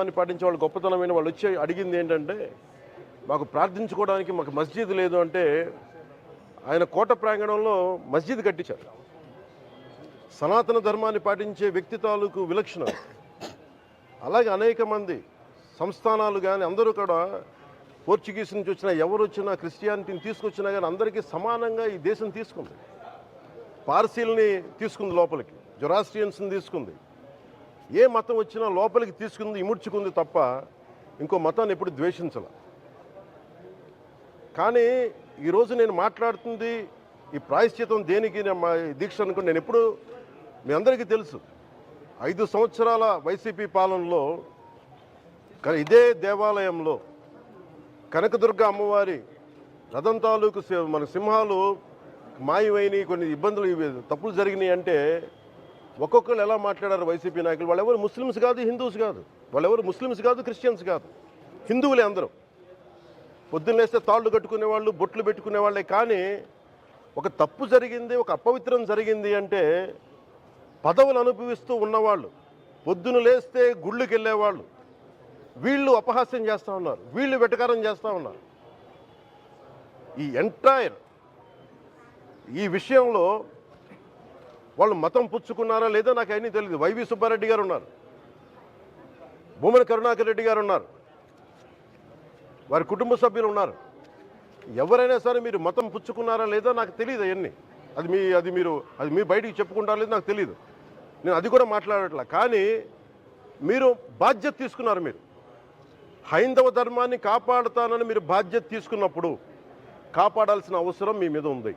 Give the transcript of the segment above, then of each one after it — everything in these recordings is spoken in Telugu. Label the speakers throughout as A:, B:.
A: ధర్మాన్ని పాటించే వాళ్ళు గొప్పతనమైన వాళ్ళు వచ్చి అడిగింది ఏంటంటే మాకు ప్రార్థించుకోవడానికి మాకు మస్జిద్ లేదు అంటే ఆయన కోట ప్రాంగణంలో మస్జిద్ కట్టించారు. సనాతన ధర్మాన్ని పాటించే వ్యక్తి తాలూకు విలక్షణ. అలాగే అనేక మంది సంస్థానాలు కానీ అందరూ కూడా పోర్చుగీస్ నుంచి వచ్చినా ఎవరు వచ్చినా క్రిస్టియానిటీని తీసుకొచ్చినా కానీ అందరికీ సమానంగా ఈ దేశం తీసుకుంది. పార్సీల్ని తీసుకుంది లోపలికి జొరాస్ట్రియన్స్ని తీసుకుంది. ఏ మతం వచ్చినా లోపలికి తీసుకుంది ఇముడ్చుకుంది తప్ప ఇంకో మతాన్ని ఎప్పుడు ద్వేషించాల. కానీ ఈరోజు నేను మాట్లాడుతుంది ఈ ప్రాయశ్చితం దేనికి మా దీక్ష అనుకుని నేను ఎప్పుడు మీ అందరికీ తెలుసు. ఐదు సంవత్సరాల వైసీపీ పాలనలో ఇదే దేవాలయంలో కనకదుర్గ అమ్మవారి రథం తాలూకు సి- మన సింహాలు మాయమైనవి కొన్ని ఇబ్బందులు తప్పులు జరిగినాయి అంటే ఒక్కొక్కరు ఎలా మాట్లాడారు వైసీపీ నాయకులు? వాళ్ళెవరు ముస్లిమ్స్ కాదు హిందూస్ కాదు. వాళ్ళెవరు ముస్లిమ్స్ కాదు క్రిస్టియన్స్ కాదు. హిందువులే అందరూ. పొద్దున్నేస్తే తాళ్ళు కట్టుకునే వాళ్ళు బొట్లు పెట్టుకునే వాళ్ళే కానీ ఒక తప్పు జరిగింది ఒక అపవిత్రం జరిగింది అంటే పదవులు అనుభవిస్తూ ఉన్నవాళ్ళు పొద్దున లేస్తే గుళ్ళకి వెళ్ళేవాళ్ళు వీళ్ళు అపహాస్యం చేస్తూ ఉన్నారు వీళ్ళు వెటకారం చేస్తూ ఉన్నారు. ఈ ఎంటైర్ ఈ విషయంలో వాళ్ళు మతం పుచ్చుకున్నారా లేదో నాకు అన్నీ తెలియదు వైవి సుబ్బారెడ్డి గారు ఉన్నారు. భూమన కరుణాకర్ రెడ్డి గారు ఉన్నారు. వారి కుటుంబ సభ్యులు ఉన్నారు. ఎవరైనా సరే మీరు మతం పుచ్చుకున్నారా లేదో నాకు తెలియదు అవన్నీ అది మీ అది మీరు అది మీ బయటికి చెప్పుకుంటారా లేదో నాకు తెలియదు నేను అది కూడా మాట్లాడట్లా. కానీ మీరు బాధ్యత తీసుకున్నారు మీరు. హైందవ ధర్మాన్ని కాపాడుతానని మీరు బాధ్యత తీసుకున్నప్పుడు కాపాడాల్సిన అవసరం మీ మీద ఉంది.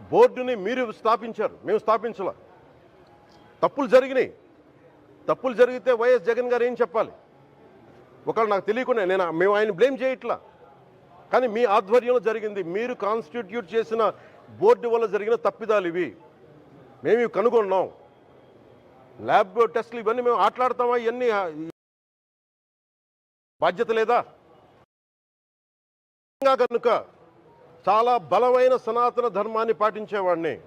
A: బోర్డుని మీరు స్థాపించారు. మేము స్థాపించాల. తప్పులు జరిగినాయి. తప్పులు జరిగితే వైఎస్ జగన్ గారు ఏం చెప్పాలి? ఒకవేళ నాకు తెలియకుండా నేను మేము ఆయన బ్లేమ్ చేయట్లా. కానీ మీ ఆధ్వర్యంలో జరిగింది. మీరు కాన్స్టిట్యూట్ చేసిన బోర్డు వల్ల జరిగిన తప్పిదాలు ఇవి. మేము ఇవి కనుగొన్నాం. ల్యాబ్ టెస్ట్లు ఇవన్నీ మేము ఆటలాడతామా? ఇవన్నీ బాధ్యత లేదా? కనుక చాలా బలమైన సనాతన ధర్మాన్ని పాటించేవాడిని.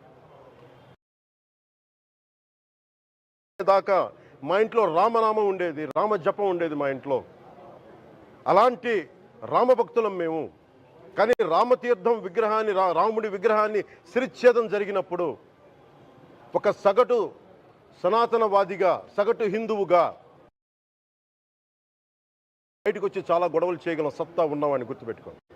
A: దాకా మా ఇంట్లో రామనామం ఉండేది రామ జపం ఉండేది మా ఇంట్లో. అలాంటి రామభక్తులం మేము. కానీ రామతీర్థం విగ్రహాన్ని రా- రాముడి విగ్రహాన్ని శిరిచ్ఛేదం జరిగినప్పుడు ఒక సగటు సనాతనవాదిగా సగటు హిందువుగా బయటకు వచ్చి చాలా గొడవలు చేయగలం సత్తా ఉన్నవాడిని గుర్తుపెట్టుకోండి.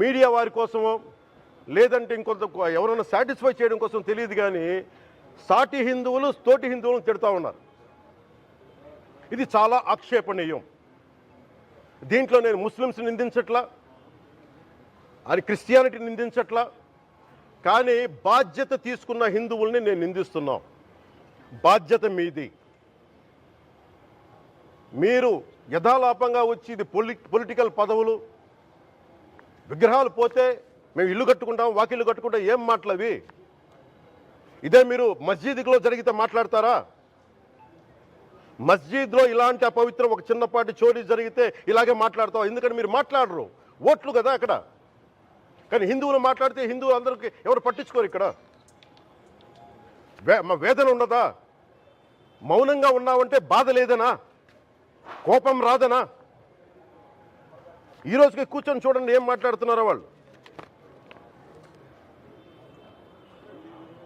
A: మీడియా వారి కోసమో లేదంటే ఇంకొంత ఎవరైనా సాటిస్ఫై చేయడం కోసం తెలియదు కానీ సాటి హిందువులు తోటి హిందువులను తిడతా ఉన్నారు. ఇది చాలా ఆక్షేపణీయం. దీంట్లో నేను ముస్లిమ్స్ నిందించట్లా అది క్రిస్టియానిటీ నిందించట్లా కానీ బాధ్యత తీసుకున్న హిందువుల్ని నేను నిందిస్తున్నాం. బాధ్యత మీది. మీరు యథాలాపంగా వచ్చి ఇది పొలి పొలిటికల్ పదవులు విగ్రహాలు పోతే మేము ఇల్లు కట్టుకుంటాం వాకిళ్ళు కట్టుకుంటాం ఏం మాటలవి ఇదే మీరు మస్జిద్లో జరిగితే మాట్లాడతారా? మస్జిద్లో ఇలాంటి అపవిత్రం ఒక చిన్నపాటి చోరీ జరిగితే ఇలాగే మాట్లాడతాం ఎందుకంటే మీరు మాట్లాడరు? ఓట్లు కదా అక్కడ. కానీ హిందువులు మాట్లాడితే హిందువులు అందరికీ ఎవరు పట్టించుకోరు ఇక్కడ? వే మా వేదన ఉండదా మౌనంగా ఉన్నావంటే బాధ లేదనా? కోపం రాదనా? ఈ రోజుకి కూర్చొని చూడండి ఏం మాట్లాడుతున్నారో వాళ్ళు.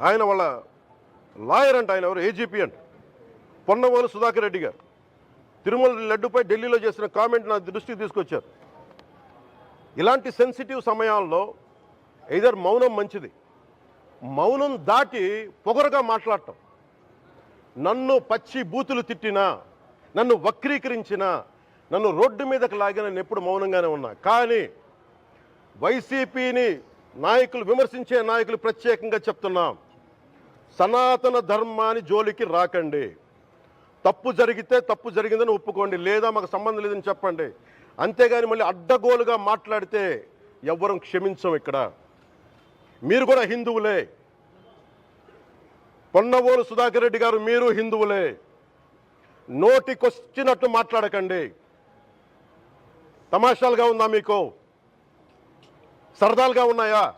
A: ఆయన వాళ్ళ లాయర్ అంట ఆయన ఎవరు? ఏజీపీ అంట. పొన్నవోలు సుధాకర్ రెడ్డి గారు. తిరుమల లడ్డుపై ఢిల్లీలో చేసిన కామెంట్ నా దృష్టికి తీసుకొచ్చారు. ఇలాంటి సెన్సిటివ్ సమయాల్లో ఇదర్ మౌనం మంచిది. మౌనం దాటి పొగరగా మాట్లాడటం. నన్ను పచ్చి బూతులు తిట్టినా నన్ను వక్రీకరించినా నన్ను రోడ్డు మీదకి లాగిన నేను ఎప్పుడు మౌనంగానే ఉన్నా. కానీ వైసీపీని నాయకులు విమర్శించే నాయకులు ప్రత్యేకంగా చెప్తున్నాం. సనాతన ధర్మాన్ని జోలికి రాకండి. తప్పు జరిగితే తప్పు జరిగిందని ఒప్పుకోండి. లేదా మాకు సంబంధం లేదని చెప్పండి. అంతేగాని మళ్ళీ అడ్డగోలుగా మాట్లాడితే ఎవ్వరం క్షమించం ఇక్కడ. మీరు కూడా హిందువులే. పొన్నవోలు సుధాకర్ రెడ్డి గారు మీరు హిందువులే. నోటికొచ్చినట్టు మాట్లాడకండి. తమాషాలుగా ఉందా మీకు? సరదాలుగా ఉన్నాయా?